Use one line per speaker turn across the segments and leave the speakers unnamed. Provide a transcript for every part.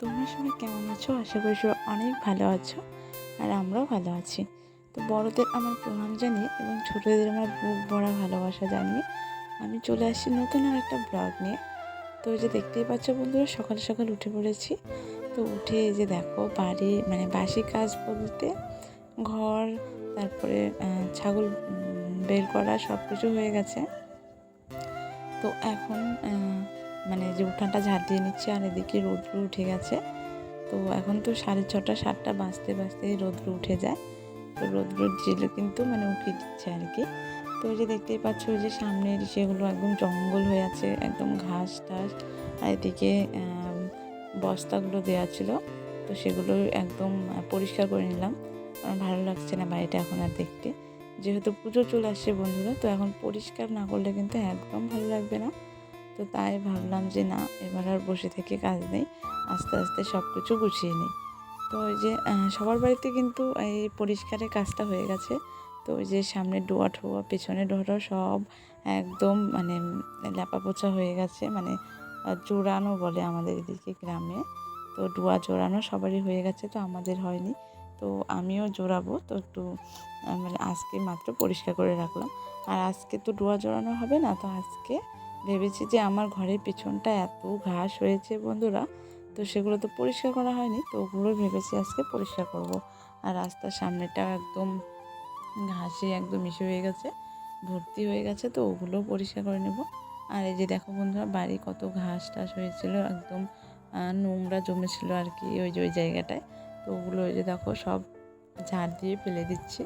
তোমরা সবাই কেমন আছো? আশা করি সবাই অনেক ভালো আছো আর আমরাও ভালো আছি। তো বড়দের আমার প্রণাম জানিয়ে এবং ছোটদের আমার বুক ভরা ভালোবাসা জানিয়ে আমি চলে আসছি নতুন আর একটা ব্লগ নিয়ে। তো যে দেখতেই পাচ্ছ বন্ধুরা, সকাল সকাল উঠে পড়েছি। তো উঠে যে দেখো বাড়ি মানে বাসি কাজ বলতে ঘর, তারপরে ছাগল বের করা সব কিছু হয়ে গেছে। তো এখন মানে যে উঠানটা ঝাড় দিয়ে নিচ্ছে আর এদিকে রৌদ্র উঠে গেছে। তো এখন তো সাড়ে ছটা, সাতটা বাঁচতে বাজতেই রৌদ্র উঠে যায়। তো রৌদ্র জিলে কিন্তু মানে উঠে দিচ্ছে আর কি। তো ওই যে দেখতেই পাচ্ছ যে সামনের সেগুলো একদম জঙ্গল হয়ে আছে, একদম ঘাস টাস। আর এদিকে বস্তাগুলো দেওয়া ছিল, তো সেগুলো একদম পরিষ্কার করে নিলাম। আমার ভালো লাগছে না বাড়িটা এখন আর দেখতে। যেহেতু পুজো চলে আসছে বন্ধুরা, তো এখন পরিষ্কার না করলে কিন্তু একদম ভালো লাগবে না। তো তাই ভাবলাম যে না, এবার আর বসে থেকে কাজ নেই, আস্তে আস্তে সব কিছু গুছিয়ে নিই। তো ওই যে সবার বাড়িতে কিন্তু এই পরিষ্কারের কাজটা হয়ে গেছে। তো ওই যে সামনে ডোয়া ঠোয়া, পেছনে ডোয়াটাও সব একদম মানে ল্যাপা পোছা হয়ে গেছে মানে জোড়ানো বলে আমাদের এদিকে গ্রামে। তো ডোয়া জোড়ানো সবারই হয়ে গেছে, তো আমাদের হয়নি। তো আমিও জোড়াবো, তো একটু মানে আজকে মাত্র পরিষ্কার করে রাখলাম। আর আজকে তো ডোয়া জোড়ানো হবে না, তো আজকে ভেবেছি যে আমার ঘরের পিছনটা এত ঘাস হয়েছে বন্ধুরা, তো সেগুলো তো পরিষ্কার করা হয়নি, তো ওগুলো ভেবেছি আজকে পরিষ্কার করব। আর রাস্তার সামনেটা একদম ঘাসে একদম মিশে হয়ে গেছে, ভর্তি হয়ে গেছে, তো ওগুলো পরিষ্কার করে নেব। আর এই যে দেখো বন্ধুরা, বাড়ি কত ঘাস টাস হয়েছিল, একদম নোংরা জমেছিল আর কি, ওই যে ওই জায়গাটায়। তো ওগুলো ওই যে দেখো সব ঝাড় দিয়ে ফেলে দিচ্ছি।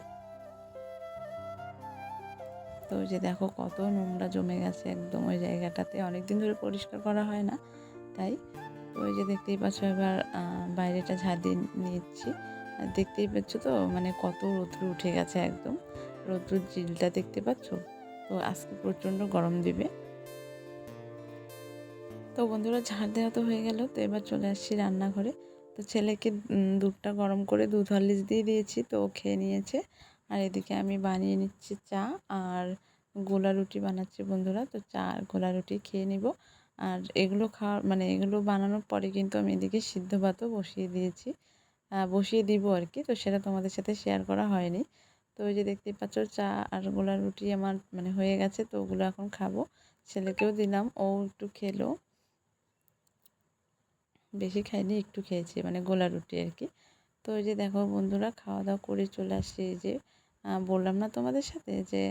তো ওই যে দেখো কত নোংরা জমে গেছে একদম ওই জায়গাটাতে। অনেক দিন ধরে পরিষ্কার করা হয় না, তাই। তো ওই যে দেখতেই পাচ্ছ এবার বাইরেটা ঝাড় দিয়ে নিচ্ছি। দেখতেই পাচ্ছ তো মানে কত রৌদ্র উঠে গেছে একদম। রৌদ্রুর জিলটা দেখতে পাচ্ছ? তো আজকে প্রচণ্ড গরম দিবে। তো বন্ধুরা ঝাড় দেওয়া তো হয়ে গেল, তো এবার চলে আসছি রান্নাঘরে। তো ছেলেকে দুধটা গরম করে দুধ হরলিক্স দিয়ে দিয়েছি, তো ও খেয়ে নিয়েছে। আর এদিকে আমি বানিয়ে নিচ্ছি চা আর গোলা রুটি বানাচ্ছি বন্ধুরা। তো চা আর গোলা রুটি খেয়ে নিব। আর এগুলো খাওয়ার মানে এগুলো বানানোর পরে কিন্তু আমি এদিকে সিদ্ধ ভাতও বসিয়ে দিয়েছি। বসিয়ে দিব আর কি। তো সেটা তোমাদের সাথে শেয়ার করা হয়নি। তো ওই যে দেখতে পাচ্ছ, চা আর গোলা রুটি আমার মানে হয়ে গেছে। তো ওগুলো এখন খাব। ছেলেকেও দিলাম, ও একটু খেলো। বেশি খাইনি, একটু খেয়েছি মানে গোলা রুটি আর কি। তো ওই যে দেখো বন্ধুরা, খাওয়া দাওয়া করে চলে আসছি এই যে। বললাম না তোমাদের সাথে যে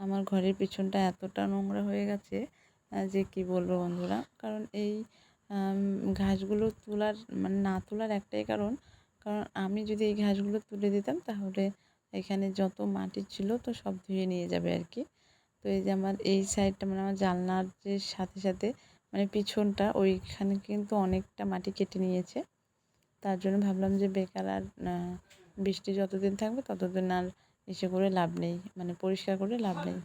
আমার ঘরের পিছনটা এতটা নোংরা হয়ে গেছে যে কি বলব বন্ধুরা? কারণ এই ঘাসগুলো তোলার মানে না তোলার একটাই কারণ। কারণ আমি যদি এই ঘাসগুলো তুলে দিতাম তাহলে এখানে যত মাটি ছিল তো সব ধুয়ে নিয়ে যাবে আর কি। তো এই যে আমার এই সাইডটা মানে আমার জানলার যে সাথে সাথে মানে পিছনটা, ওইখানে কিন্তু অনেকটা মাটি কেটে নিয়েছে। তার জন্য ভাবলাম যে বেকার আর বৃষ্টি যতদিন থাকবে ততদিন আর এসে করে লাভ নেই মানে পরিষ্কার করে লাভ নেই।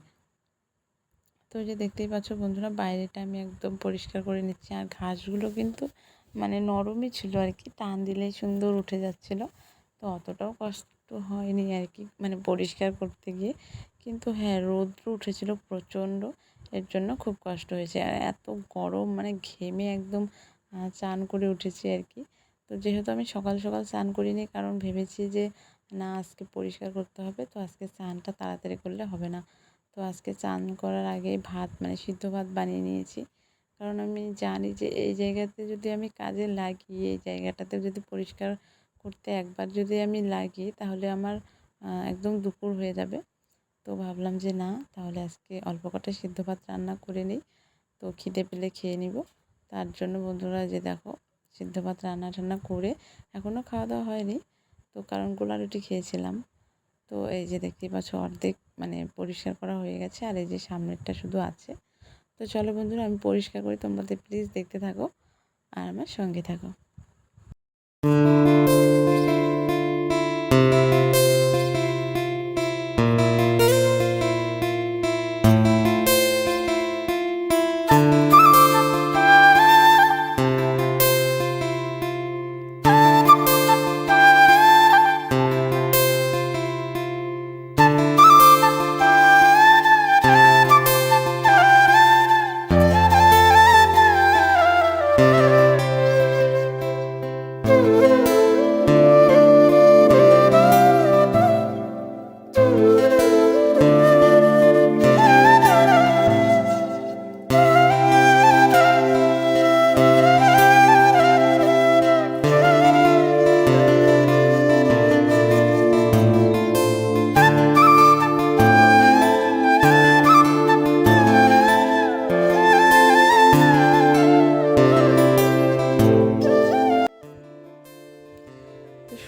তো যে দেখতেই পাচ্ছ বন্ধুরা, বাইরেটা আমি একদম পরিষ্কার করে নিচ্ছি। আর ঘাসগুলো কিন্তু মানে নরমই ছিল আর কি, টান দিলেই সুন্দর উঠে যাচ্ছিল। তো অতটাও কষ্ট হয়নি আর কি মানে পরিষ্কার করতে গিয়ে। কিন্তু হ্যাঁ রৌদ্র উঠেছিল প্রচণ্ড, এর জন্য খুব কষ্ট হয়েছে। আর এত গরম মানে ঘেমে একদম চান করে উঠেছি আর কি। তো যেহেতু আমি সকাল সকাল স্নান করিনি, কারণ ভেবেছি যে না, আজকে পরিষ্কার করতে হবে। তো আজকে চানটা তাড়াতাড়ি করলে হবে না। তো আজকে চান করার আগে ভাত মানে সিদ্ধ ভাত বানিয়ে নিয়েছি। কারণ আমি জানি যে এই জায়গাতে যদি আমি কাজে লাগি এই জায়গাটাতে যদি পরিষ্কার করতে একবার যদি আমি লাগি তাহলে আমার একদম দুপুর হয়ে যাবে। তো ভাবলাম যে না, তাহলে আজকে অল্প কটা সিদ্ধ ভাত রান্না করে নিই। তো খিদে পেলে খেয়ে নিব। তার জন্য বন্ধুরা যে দেখো, সিদ্ধ ভাত রান্না টান্না করে এখনও খাওয়া দাওয়া হয়নি। তো কারণ গোলা রুটি খেয়েছিলাম। তো এই যে দেখতেই পাচ্ছ অর্ধেক মানে পরিষ্কার করা হয়ে গেছে আর এই যে সামনেরটা শুধু আছে। তো চলো বন্ধুরা, আমি পরিষ্কার করি তোমাদের প্লিজ দেখতে থাকো আর আমার সঙ্গে থাকো।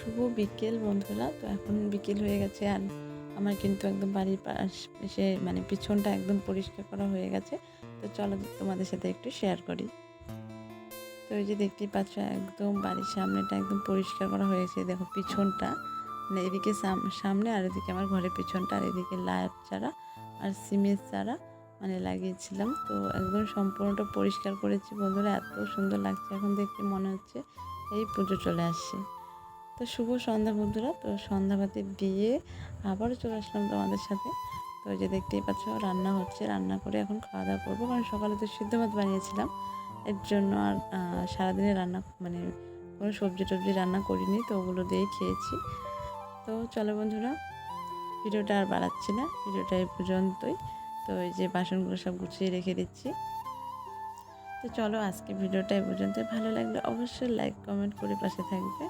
শুভ বিকেল বন্ধুরা। তো এখন বিকেল হয়ে গেছে আর আমার কিন্তু একদম বাড়ির পাশ সে মানে পিছনটা একদম পরিষ্কার করা হয়ে গেছে। তো চলো তোমাদের সাথে একটু শেয়ার করি। তো এই যে দেখতেই পাচ্ছ, একদম বাড়ির সামনেটা একদম পরিষ্কার করা হয়েছে। দেখো পিছনটা মানে এদিকে সাম- সামনে আর এদিকে আমার ঘরের পিছনটা আর এদিকে লাইট চারা আর সিমেন্ট চারা মানে লাগিয়েছিলাম। তো একদম সম্পূর্ণটা পরিষ্কার করেছি বন্ধুরা। এত সুন্দর লাগছে এখন দেখতে, মনে হচ্ছে এই পুজো চলে আসছে। তো শুভ সন্ধ্যা বন্ধুরা। তো সন্ধ্যাবাতি দিয়ে আবারও চলে আসলাম তোমাদের সাথে। তো যে দেখতেই পাচ্ছ, রান্না হচ্ছে, রান্না করে এখন খাওয়া দাওয়া করব। কারণ সকালে তো সিদ্ধ ভাত বানিয়েছিলাম। এর জন্য আর সারাদিনে রান্না মানে কোনো সবজি টবজি রান্না করিনি, তো ওগুলো দিয়েই খেয়েছি। তো চলো বন্ধুরা, ভিডিওটা আর বাড়াচ্ছি না। ভিডিওটা এই পর্যন্তই। তো এই যে বাসনগুলো সব গুছিয়ে রেখে দিচ্ছি। তো চলো আজকে ভিডিওটা এই পর্যন্ত ভালো লাগলে অবশ্যই লাইক কমেন্ট করে পাশে থাকবে।